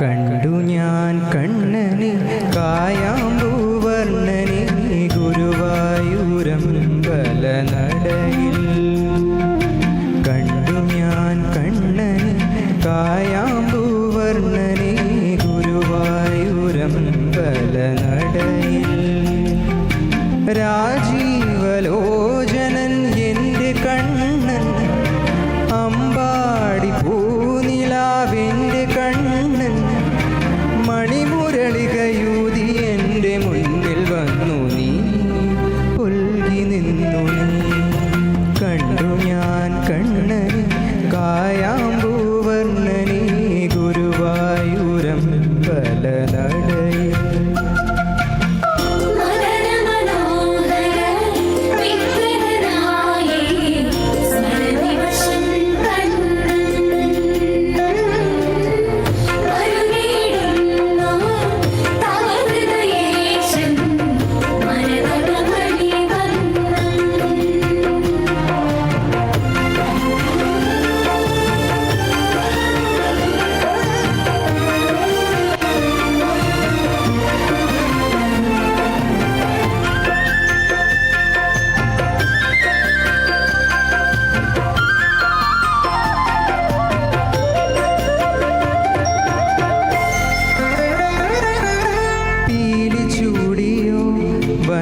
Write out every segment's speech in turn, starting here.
കണ്ടു ഞാൻ കണ്ണന് കായാമ്പൂവർണനെ ബല നടയിൽ കണ്ടു ഞാൻ കണ്ണന് കായാമ്പൂവർണനെ ബല നടയിൽ രാജീവലോചന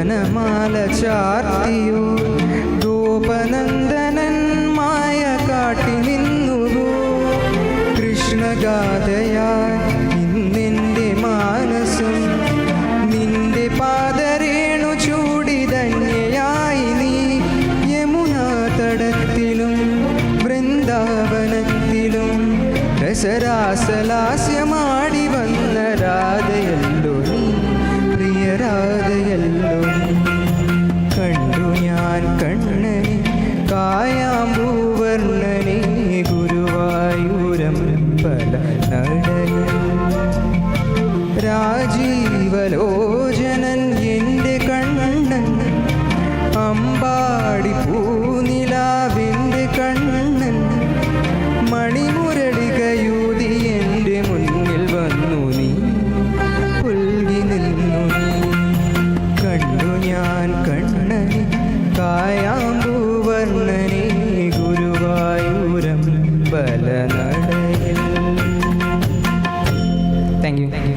വനമാല ചാർത്തിയോ. ഗോപനന്ദനൻ മായ കാട്ടി നിന്നുവോ. കൃഷ്ണഗാഥയായി ഇന്നെന്റെ മാനസം പാദരേണു ചൂടി ധന്യയായി നീ. യമുനാ കായാമ്പൂവർണനെ ഗുരുവായൂരമ്പല നടന രാജീവലോചനൻ എന്റെ കണ്ണൻ അമ്പാടി പൂനിലാവിന്റെ കണ്ണൻ മണിമുരളി കയൂതി എന്റെ മുന്നിൽ വന്നു നീ പുൽകി നിന്നു നീ. കണ്ടു ഞാൻ കണ്ണൻ കായ Thank you.